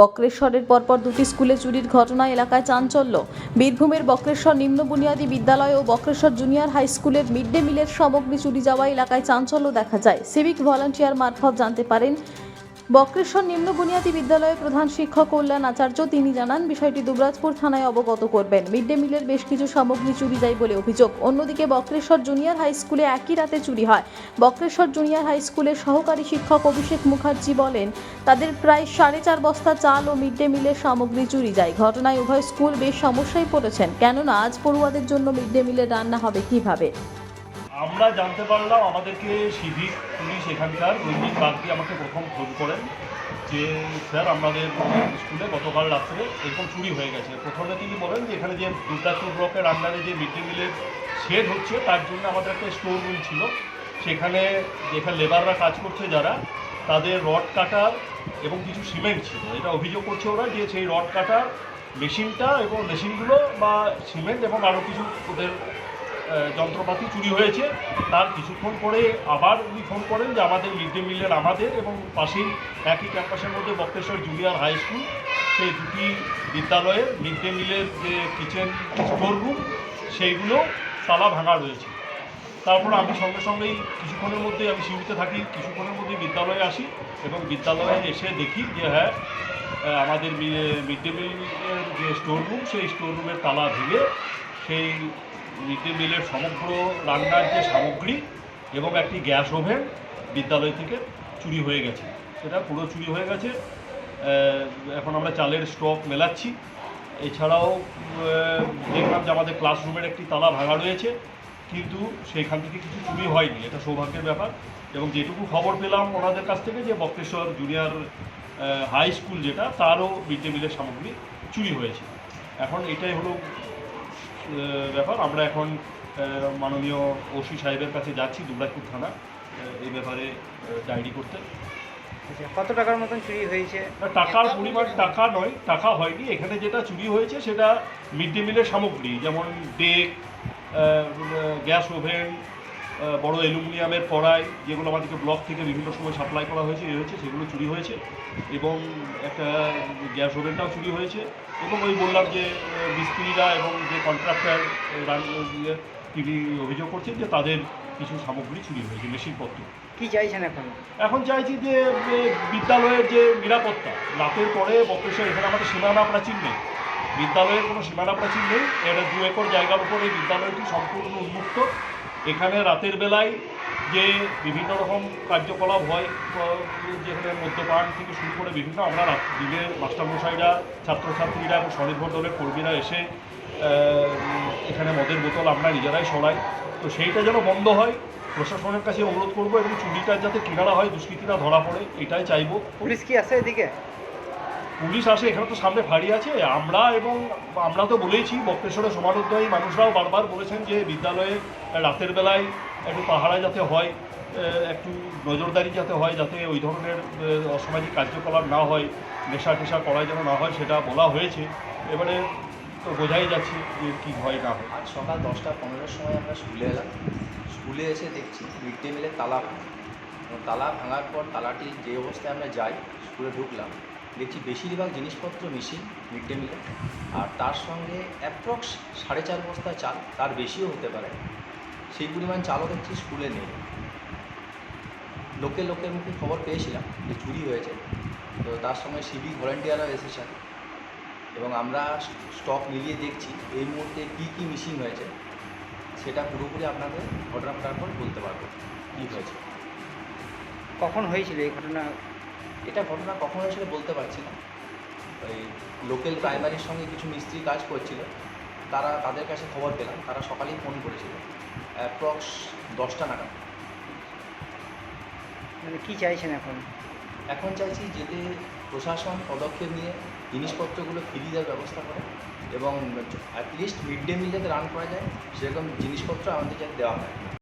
বক্রেশ্বরের পরপর দুটি স্কুলে চুরির ঘটনা এলাকায় চাঞ্চল্য। বীরভূমের বক্রেশ্বর নিম্ন বুনিয়াদী বিদ্যালয় ও বক্রেশ্বর জুনিয়র হাই স্কুলের মিড ডে মিলের সামগ্রী চুরি যাওয়া এলাকায় চাঞ্চল্য দেখা যায়। সিভিক ভলান্টিয়ার মারফত জানতে পারেন বক্রেশ্বর নিম্ন বুনিয়াদী বিদ্যালয়ের প্রধান শিক্ষক কল্যাণ আচার্য, তিনি জানান, বিষয়টি দুবরাজপুর থানায় অবগত করবেন। মিড ডে মিলের বেশ কিছু সামগ্রী চুরি যায় বলে অভিযোগ। অন্যদিকে বক্রেশ্বর জুনিয়র হাই স্কুলে একই রাতে চুরি হয়। বক্রেশ্বর জুনিয়র হাই স্কুলের সহকারী শিক্ষক অভিষেক মুখার্জি বলেন, তাদের প্রায় সাড়ে চার বস্তা চাল ও মিড ডে মিলের সামগ্রী চুরি যায়। ঘটনায় উভয় স্কুল বেশ সমস্যায় পড়েছেন। কেননা, আজ পড়ুয়াদের জন্য মিড ডে মিলের রান্না হবে কীভাবে? আমরা জানতে পারলাম আমাদেরকে সিভিক, পুলিশ এখানকার দৈনিক বাগদি আমাকে প্রথম ফোন করেন যে, স্যার, আমাদের স্কুলে গতকাল রাত্রে এরকম চুরি হয়ে গেছে। প্রথমে তিনি বলেন যে, এখানে যে দুর্গাপুর ব্লকের আন্ডারে যে মিড ডে মিলের শেড হচ্ছে, তার জন্য আমাদের একটা স্টোর রুম ছিল। সেখানে যেখানে লেবাররা কাজ করছে যারা, তাদের রড কাটার এবং কিছু সিমেন্ট ছিল। এটা অভিযোগ করছে ওরা যে, সেই রড কাটার মেশিনটা এবং মেশিনগুলো বা সিমেন্ট এবং আরও কিছু ওদের যন্ত্রপাতি চুরি হয়েছে, তার কিছুক্ষণ পরে আবার উনি ফোন করেন যে আমাদের মিড ডে মিলের আমাদের এবং পাশেই একই ক্যাম্পাসের মধ্যে বক্রেশ্বর জুনিয়র হাই স্কুল, সেই দুটি বিদ্যালয়ের মিড ডে মিলের যে কিচেন স্টোর রুম, সেইগুলো তালা ভাঙা রয়েছে। তারপর আমি সঙ্গে সঙ্গেই কিছুক্ষণের মধ্যেই আমি শিউরিতে থাকি, কিছুক্ষণের মধ্যেই বিদ্যালয়ে আসি এবং বিদ্যালয়ে এসে দেখি যে হ্যাঁ আমাদের মিড ডে মিলের যে স্টোর রুম, সেই স্টোর রুমের তালা ভেঙে সেই মিড ডে মিলের সমগ্র রান্নার যে সামগ্রী এবং একটি গ্যাস ওভেন বিদ্যালয় থেকে চুরি হয়ে গেছে। সেটা পুরো চুরি হয়ে গেছে। এখন আমরা চালের স্টক মেলাচ্ছি। এছাড়াও দেখলাম যে আমাদের ক্লাসরুমের একটি তালা ভাঙা রয়েছে, কিন্তু সেখান থেকে কিছু চুরি হয়নি। এটা সৌভাগ্যের ব্যাপার। এবং যেটুকু খবর পেলাম ওনাদের কাছ থেকে যে বক্রেশ্বর জুনিয়র হাই স্কুল যেটা, তারও মিড ডে মিলের সামগ্রী চুরি হয়েছে। এখন এটাই হলো ব্যাপার। আমরা এখন মাননীয় ওসি সাহেবের কাছে যাচ্ছি দুবরাজপুর থানা এই ব্যাপারে ডায়েরি করতে। আচ্ছা কত টাকার মতন চুরি হয়েছে? টাকার পরিমাণ টাকা নয় টাকা হয়নি। এখানে যেটা চুরি হয়েছে সেটা মিড ডে মিলের সামগ্রী যেমন ডেক গ্যাস ওভেন বড় অ্যালুমিনিয়ামের কড়াই যেগুলো আমাদেরকে ব্লক থেকে বিভিন্ন সময় সাপ্লাই করা হয়েছে এ হয়েছে সেগুলো চুরি হয়েছে এবং একটা গ্যাস ওভেনটাও চুরি হয়েছে এবং ওই বললাম যে মিস্ত্রিরা এবং যে কন্ট্রাক্টর তিনি অভিযোগ করছেন যে তাদের কিছু সামগ্রী চুরি হয়েছে মেশিনপত্র। কি চাইছেন এখন? এখন চাইছি যে বিদ্যালয়ের যে নিরাপত্তা রাতের পরে বক্রেশ্বর এখানে আমাদের সীমানা প্রাচীর নেই। বিদ্যালয়ের কোনো সীমানা প্রাচীর নেই এটা দু একর জায়গার উপরে এই বিদ্যালয়টি সম্পূর্ণ উন্মুক্ত। এখানে রাতের বেলায় যে বিভিন্ন রকম কার্যকলাপ হয়, যেখানে মদ্যপান থেকে শুরু করে বিভিন্ন আমরা দিনে মাস্টারমশাইরা, ছাত্রছাত্রীরা এবং স্বনির্ভর দলের কর্মীরা এসে এখানে মদের বোতল আমরা নিজেরাই সরাই। তো সেইটা যেন বন্ধ হয়, প্রশাসনের কাছে অনুরোধ করব এবং চুরিটার যাতে কিনারা হয়, দুষ্কৃতীরা ধরা পড়ে, এটাই চাইব। পুলিশ কি আছে এদিকে? পুলিশ আসে, এখানে তো সামনে ভারী আছে। আমরা এবং আমরা তো বলেইছি বক্রেশ্বরের সমানোদ্যয়ী মানুষরাও বারবার বলেছেন যে বিদ্যালয়ে রাতের বেলায় একটু পাহারা যাতে হয় একটু নজরদারি যাতে হয়, যাতে ওই ধরনের অসামাজিক কার্যকলাপ না হয়, নেশা টেশা করা যেন না হয়, সেটা বলা হয়েছে। এবারে তো বোঝাই যাচ্ছে যে কী হয় না হয়। আজ সকাল দশটা পনেরোর সময় আমরা স্কুলে এলাম। স্কুলে এসে দেখছি মিড ডে মিলের তালা ভাঙা। তালা ভাঙার পর তালাটি যে অবস্থায় আমরা যাই, স্কুলে ঢুকলাম। দেখছি বেশিরভাগ জিনিসপত্র মিশিং মিড ডে মিলে আর তার সঙ্গে অ্যাপ্রক্স সাড়ে চার বস্তা চাল, তার বেশিও হতে পারে। সেই পরিমাণ চালও দেখছি স্কুলে নেই। লোকে লোকের মুখে খবর পেয়েছিলাম যে চুরি হয়েছে। তো তার সঙ্গে সিভিক ভলেন্টিয়াররা এসেছেন এবং আমরা স্টক মিলিয়ে দেখছি এই মুহূর্তে কী কী মিসিং হয়েছে। সেটা পুরোপুরি আপনাদের ঘটনাটার পর বলতে পারব কী হয়েছে। কখন হয়েছিল এই ঘটনা? এটা ঘটনা কখন হয়েছিল বলতে পারছি না। ওই লোকাল প্রাইমারির সঙ্গে কিছু মিস্ত্রি কাজ করছিল। তারা তাদের কাছে খবর পেলাম তারা সকালেই ফোন করেছিল। অ্যাপ্রক্স দশটা নাগাদ। মানে কি চাইছেন এখন? এখন চাইছি যেতে প্রশাসন পদক্ষেপ নিয়ে জিনিসপত্রগুলো ফিরিয়ে দেওয়ার ব্যবস্থা করে এবং অ্যাটলিস্ট মিড ডে মিল যাতে রান করা যায় সেরকম জিনিসপত্র আমাদের যাতে দেওয়া হয়।